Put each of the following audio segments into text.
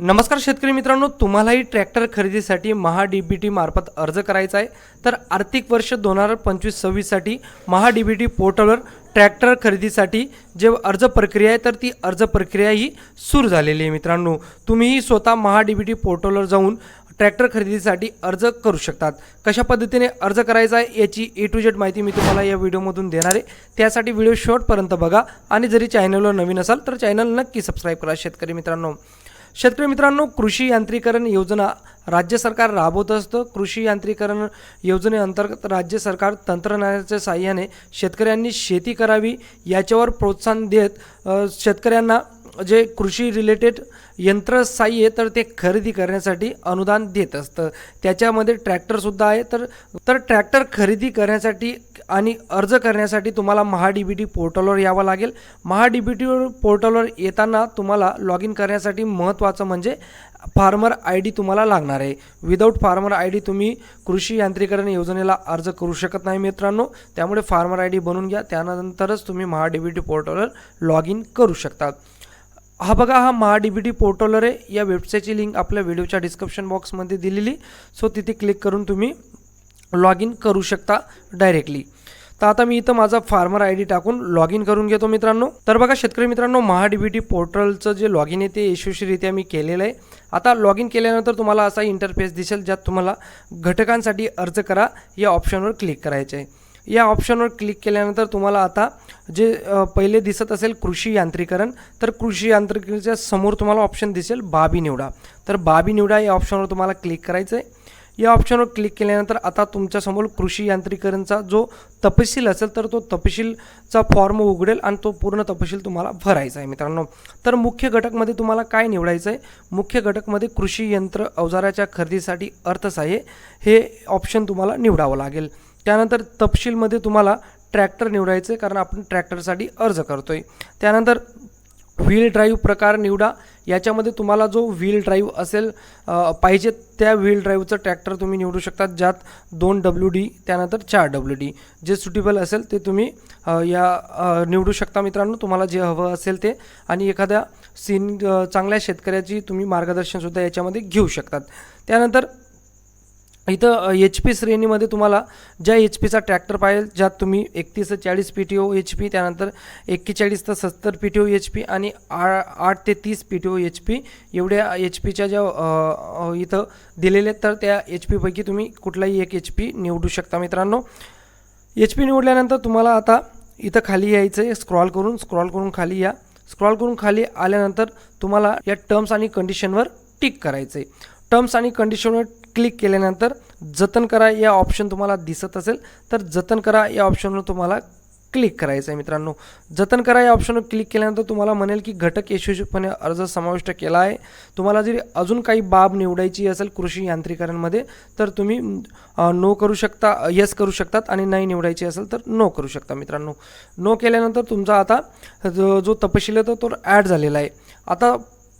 नमस्कार शेतकरी मित्रांनो तुम्हालाही ट्रॅक्टर खरेदीसाठी महा डी बी टी मार्फत अर्ज करायचा आहे. तर आर्थिक वर्ष दोन हजार पंचवीस सव्वीससाठी महा डी बी टी पोर्टलवर ट्रॅक्टर खरेदीसाठी जे अर्ज प्रक्रिया आहे तर ती अर्ज प्रक्रिया ही सुरू झालेली आहे मित्रांनो. तुम्हीही स्वतः महा डी बी टी पोर्टलवर जाऊन ट्रॅक्टर खरेदीसाठी अर्ज करू शकतात. कशा पद्धतीने अर्ज करायचा आहे याची ए टू जेड माहिती मी तुम्हाला या व्हिडिओमधून देणार आहे. त्यासाठी व्हिडिओ शेवटपर्यंत बघा आणि जरी चॅनलवर नवीन असाल तर चॅनल नक्की सबस्क्राईब करा शेतकरी मित्रांनो. शेतकरी मित्रांनो कृषी यांत्रिकरण योजना राज्य सरकार राबवत असतं. कृषी यांत्रिकरण योजनेअंतर्गत राज्य सरकार तंत्रज्ञानाच्या साह्याने शेतकऱ्यांनी शेती करावी याच्यावर प्रोत्साहन देत शेतकऱ्यांना जे कृषी रिलेटेड यंत्रसाह्य तर ते खरेदी करण्यासाठी अनुदान देत असतं. त्याच्यामध्ये ट्रॅक्टरसुद्धा आहे. तर तर ट्रॅक्टर खरेदी करण्यासाठी आणि अर्ज करण्यासाठी तुम्हाला महाडीबीटी बी पोर्टलवर यावं लागेल. महाडीबीटी बी पोर्टलवर येताना तुम्हाला लॉग इन करण्यासाठी महत्त्वाचं म्हणजे फार्मर आय डी तुम्हाला लागणार आहे. विदाऊट फार्मर आय डी तुम्ही कृषी यांत्रिकरण योजनेला अर्ज करू शकत नाही मित्रांनो. त्यामुळे फार्मर आय डी बनवून घ्या. त्यानंतरच तुम्ही महाडीबीटी बी टी पोर्टलवर लॉग इन करू शकता. हा बघा हा महाडीबीटी बी टी पोर्टलवर आहे. या वेबसाईटची लिंक आपल्या व्हिडिओच्या डिस्क्रिप्शन बॉक्समध्ये दिलेली. सो तिथे क्लिक करून तुम्ही लॉग इन करू शकता डायरेक्टली तर आता मी इथं माझा फार्मर आय डी टाकून लॉग इन करून घेतो मित्रांनो. तर बघा शेतकरी मित्रांनो महा डी बी टी पोर्टलचं जे लॉग इन आहे ते यशस्वीरित्या मी केलेलं आहे. आता लॉग इन केल्यानंतर तुम्हाला असा इंटरफेस दिसेल ज्यात तुम्हाला घटकांसाठी अर्ज करा या ऑप्शनवर क्लिक करायचे आहे. या ऑप्शनवर क्लिक केल्यानंतर तुम्हाला आता जे पहिले दिसत असेल कृषी यांत्रिकरण तर कृषी यांत्रिकीच्या समोर तुम्हाला ऑप्शन दिसेल बाबी निवडा. तर बाबी निवडा या ऑप्शनवर तुम्हाला क्लिक करायचं आहे. या ऑप्शनवर क्लिक केल्यानंतर आता तुमच्यासमोर कृषी यांत्रिकरणचा जो तपशील असेल तर तो तपशीलचा फॉर्म उघडेल आणि तो पूर्ण तपशील तुम्हाला भरायचा आहे मित्रांनो. तर मुख्य घटकमध्ये तुम्हाला काय निवडायचं आहे मुख्य घटकमध्ये कृषी यंत्र अवजाराच्या खरेदीसाठी अर्थसहाय्य हे ऑप्शन तुम्हाला निवडावं लागेल. त्यानंतर तपशीलमध्ये तुम्हाला ट्रॅक्टर निवडायचं आहे कारण आपण ट्रॅक्टरसाठी अर्ज करतो आहे त्यानंतर व्हील ड्राईव्ह प्रकार निवडा. याच्यामध्ये तुम्हाला जो व्हील ड्राईव्ह असेल पाहिजे त्या व्हील ड्राईव्हचं ट्रॅक्टर तुम्ही निवडू शकता ज्यात दोन डब्ल्यू डी त्यानंतर चार डब्ल्यू डी जे सुटेबल असेल ते तुम्ही या निवडू शकता मित्रांनो. तुम्हाला जे हवं असेल ते. आणि एखाद्या सीन चांगल्या शेतकऱ्याची तुम्ही मार्गदर्शनसुद्धा याच्यामध्ये घेऊ शकतात. त्यानंतर इथं एच पी श्रेणीमध्ये तुम्हाला ज्या एच पीचा ट्रॅक्टर पाहिजे ज्यात तुम्ही एकतीस ते चाळीस P T O H P त्यानंतर एक्केचाळीस ते सत्तर P T O H P आणि आ आठ ते तीस P T O H P एवढ्या एच पीच्या ज्या इथं दिलेले आहेत तर त्या एच पीपैकी तुम्ही कुठलाही एक एच पी निवडू शकता मित्रांनो. एच पी निवडल्यानंतर तुम्हाला आता इथं खाली यायचं आहे स्क्रॉल करून स्क्रॉल करून खाली या. स्क्रॉल करून खाली आल्यानंतर तुम्हाला या टर्म्स आणि कंडिशनवर टिक करायचं आहे टर्म्स आणि कंडिशनवर क्लिक केल्यानंतर जतन करा. या ऑप्शन तुम्हाला दिसत असेल तर जतन करा. या ऑप्शनवर तुम्हाला क्लिक करायचं आहे मित्रांनो. जतन करा. या ऑप्शनवर क्लिक केल्यानंतर तुम्हाला म्हणेल की घटक यशस्वीपणे अर्ज समाविष्ट केला आहे. तुम्हाला जरी अजून काही बाब निवडायची असेल कृषी यांत्रिकरणमध्ये तर तुम्ही नो करू शकता यस करू शकतात आणि नाही निवडायची असेल तर नो करू शकता मित्रांनो. नो केल्यानंतर तुमचा आता जो जो तपशील आहे तो तो ॲड झालेला आहे. आता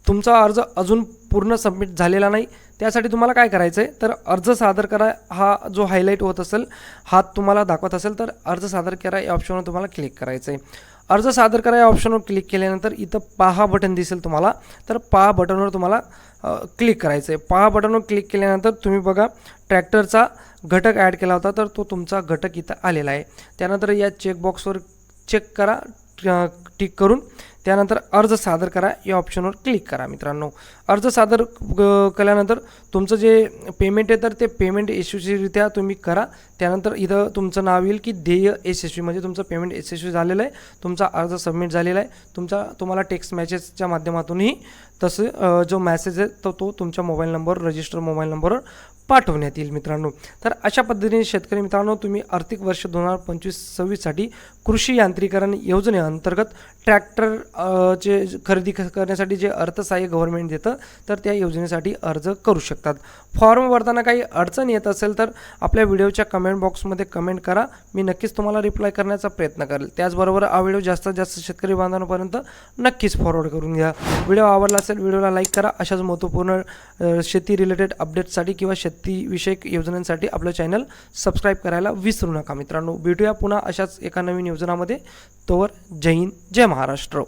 तुमचा अर्ज अजून पूर्ण सबमिट झालेला नाही. त्यासाठी तुम्हाला काय करायचं आहे तर अर्ज सादर करा. हा जो हायलाईट होत असेल हात तुम्हाला दाखवत असेल तर अर्ज सादर करा. या ऑप्शनवर तुम्हाला क्लिक करायचं आहे अर्ज सादर करा. या ऑप्शनवर क्लिक केल्यानंतर इथं पहा बटन दिसेल तुम्हाला. तर पहा बटनवर तुम्हाला क्लिक करायचं आहे पहा बटनवर क्लिक केल्यानंतर तुम्ही बघा ट्रॅक्टरचा घटक ॲड केला होता तर तो तुमचा घटक इथं आलेला आहे. त्यानंतर या चेकबॉक्सवर चेक करा. टिक करून त्यानंतर अर्ज सादर करा या ऑप्शनवर क्लिक करा मित्रांनो. अर्ज सादर केल्यानंतर तुमचं जे पेमेंट आहे तर ते पेमेंट यशस्वीरित्या तुम्ही करा. त्यानंतर इथं तुमचं नाव येईल की ध्येय यशस्वी. म्हणजे तुमचं पेमेंट यशस्वी झालेलं आहे तुमचा अर्ज सबमिट झालेला आहे तुमचा तुम्हाला टेक्स्ट मॅसेजच्या माध्यमातूनही तसं जो मॅसेज आहे तो तो तुमच्या मोबाईल नंबर रजिस्टर मोबाईल नंबरवर पाठवण्यात येईल मित्रांनो. तर अशा पद्धतीने शेतकरी मित्रांनो तुम्ही आर्थिक वर्ष दोन हजार पंचवीस सव्वीससाठी कृषी यांत्रिकरण योजनेअंतर्गत ट्रॅक्टर चे खरेदी करण्यासाठी जे अर्थसहाय्य गव्हर्नमेंट देतं तर त्या योजनेसाठी अर्ज करू शकतात. फॉर्म भरताना काही अडचण येत असेल तर आपल्या व्हिडिओच्या कमेंट बॉक्समध्ये कमेंट करा. मी नक्कीच तुम्हाला रिप्लाय करण्याचा प्रयत्न करेल. त्याचबरोबर हा व्हिडिओ जास्तीत जास्त शेतकरी बांधवांपर्यंत नक्कीच फॉरवर्ड करून घ्या. व्हिडिओ आवडला असेल व्हिडिओला लाईक करा. अशाच महत्त्वपूर्ण शेती रिलेटेड अपडेट्ससाठी किंवा शेतीविषयक योजनांसाठी आपलं चॅनल सबस्क्राईब करायला विसरू नका मित्रांनो. भेटूया पुन्हा अशाच एका नवीन योजनामध्ये. तोवर जय हिंद जय महाराष्ट्र.